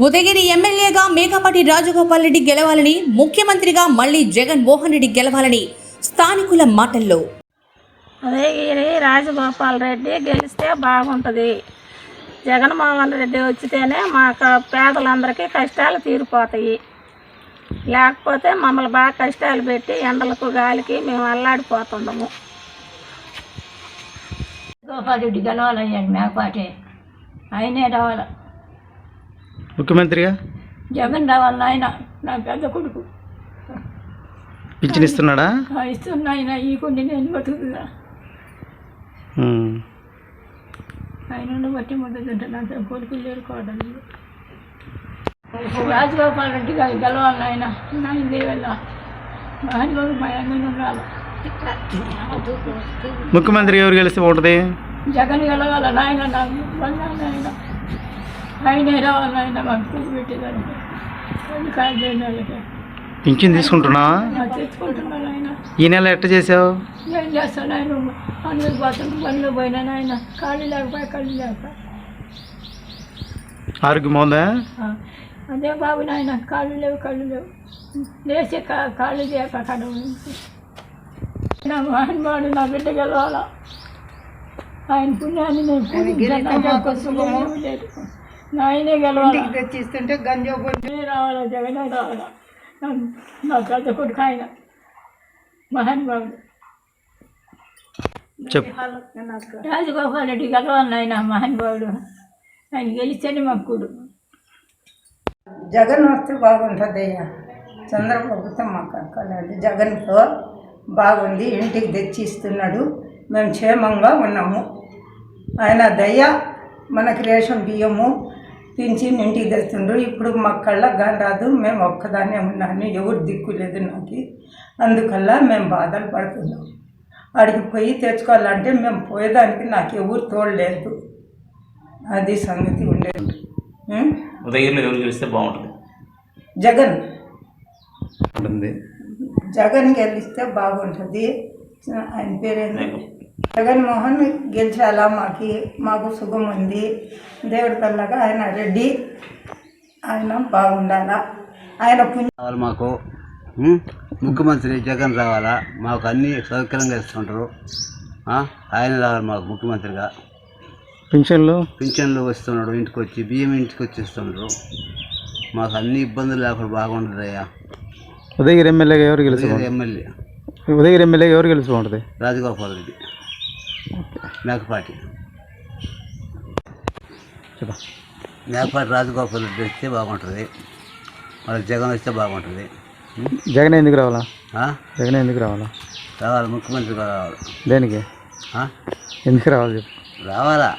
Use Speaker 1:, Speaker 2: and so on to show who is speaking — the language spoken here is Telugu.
Speaker 1: ఉదయగిరి ఎమ్మెల్యేగా మేకపాటి రాజగోపాల్ రెడ్డి గెలవాలని ముఖ్యమంత్రిగా మళ్ళీ జగన్ మోహన్ రెడ్డి గెలవాలని స్థానికుల మాటల్లో.
Speaker 2: ఉదయగిరి రాజగోపాల్ రెడ్డి గెలిస్తే బాగుంటుంది. జగన్మోహన్ రెడ్డి వచ్చితేనే మా క- పేదలందరికీ కష్టాలు తీరిపోతాయి. లేకపోతే మమ్మల్ని బాగా కష్టాలు పెట్టి ఎండలకు గాలికి మేము అల్లాడిపోతుండము.
Speaker 3: గోపాల్ రెడ్డి గెలవాలయ్యాడు మేకపాటి. ఆయనే రావాలి.
Speaker 4: ముఖ్యమంత్రిగా?
Speaker 3: జగన్ రావాలి ఆయన నా పెద్ద కొడుకు.
Speaker 4: పింఛన్ ఇస్తున్నాడా
Speaker 3: ఇస్తున్న ఆయన ఈ కొన్ని నేను బతుకుతున్నా
Speaker 4: ఉమ్.
Speaker 3: ఆయన బట్టి మొదలుంటే నా కొడుకులు చేరుకోవడం రాజగోపాల్ రెడ్డి గారు గెలవాలి ఆయన నాయన దేవల్ల మహన్బాబు మా ఉండాలి?
Speaker 4: ముఖ్యమంత్రి ఎవరు గెలిస్తే బాగుంటుంది?
Speaker 3: జగన్ గెలవాలి నాయన నాకు నాయన? ఆయనే రావాలి ఆయన మాకు వాళ్ళకి
Speaker 4: పింఛన్ తీసుకుంటున్నా ఈ నెల ఎట్ట చేసావు
Speaker 3: ఏం చేస్తాను ఆయన పనులు పోతుంటే పనులు పోయినా ఆయన ఖాళీ లేకపోయా కళ్ళు లేకపోయా
Speaker 4: ఆరోగ్యం బాగుందా
Speaker 3: అదే బాబు నాయన కాళ్ళు లేవు కళ్ళు లేవు లేచి కాళ్ళు చేయక నుంచి నా మహన్మాడు నా బిడ్డ గెలవాల ఆయన పుణ్యాన్ని నేను పూజించాను లేదు నాయనే గెలవాలి?
Speaker 2: తెచ్చిస్తుంటే గంజో
Speaker 3: జగనే రావాలా జగనే రావాలా? నా- పెద్ద కొడుకు ఆయన. మహానుభావుడు.
Speaker 4: చెప్పు.
Speaker 3: రాజగోపాల్ రెడ్డి గెలవాలి ఆయన మహానుభావుడు. ఆయన గెలిస్తేనే మాకు కూడు.
Speaker 5: జగన్ వస్తే బాగుంటుంది అయ్యా చంద్రబాబుతో మాకు అక్కర్లేదు. జగన్తో బాగుంది ఇంటికి తెచ్చి ఇస్తున్నాడు మేము క్షేమంగా ఉన్నాము. ఆయన దయ మనకి రేషన్ బియ్యము పింఛన్ ఇంటికి తెస్తుండ్రు. ఇప్పుడు మా కళ్ళకు కానీ రాదు. మేము ఒక్కదాన్నే ఉన్నాను. ఎవరు దిక్కు లేదు నాకు. అందుకల్లా మేము బాధలు పడుతున్నాం. అడిగి పోయి తెచ్చుకోవాలంటే మేము పోయేదానికి నాకు ఎవరు తోడలేదు అది సంగతి ఉండేది.
Speaker 6: ఎవరు గెలిస్తే బాగుంటుంది?
Speaker 5: జగన్.
Speaker 4: ఉంటుంది
Speaker 5: జగన్ గెలిస్తే బాగుంటుంది. ఆయన పేరేంటి జగన్మోహన్ గెలిచాలా? మాకి మాకు సుఖం ఉంది. దేవుడి కల్లాగా ఆయన రెడ్డి ఆయన బాగుండాలా? ఆయన పుణ్య
Speaker 7: రావాలి మాకు? ముఖ్యమంత్రి జగన్ రావాలా? మాకు అన్ని సౌకర్యంగా ఇస్తుంటారు. ఆ? ఆయన రావాలి మాకు ముఖ్యమంత్రిగా.
Speaker 4: పింఛన్లు?
Speaker 7: పింఛన్లు వస్తున్నాడు ఇంటికి వచ్చి బియ్యం ఇంటికి వచ్చి ఇస్తున్నారు మాకు అన్ని ఇబ్బందులు లేకుండా బాగుంటుంది అయ్యా
Speaker 4: ఉదయగిరి ఎమ్మెల్యేగా ఎవరు గెలిస్తే బాగుంటుంది
Speaker 7: ఎమ్మెల్యే.
Speaker 4: ఉదయగిరి ఎమ్మెల్యేగా ఎవరు గెలిస్తే బాగుంటుంది
Speaker 7: రాజగోపాల్ రెడ్డి. మేకపాటి
Speaker 4: చెప్పా.
Speaker 7: మేకపాటి రాజగోపాల్ రెడ్డి వస్తే బాగుంటుంది. వాళ్ళకి జగన్ వస్తే బాగుంటుంది?
Speaker 4: జగన్ ఎందుకు రావాలా? జగన్ ఎందుకు రావాలా?
Speaker 7: రావాలి ముఖ్యమంత్రిగా రావాలి.
Speaker 4: దేనికి? ఎందుకు రావాలి చెప్పు.
Speaker 7: రావాలా?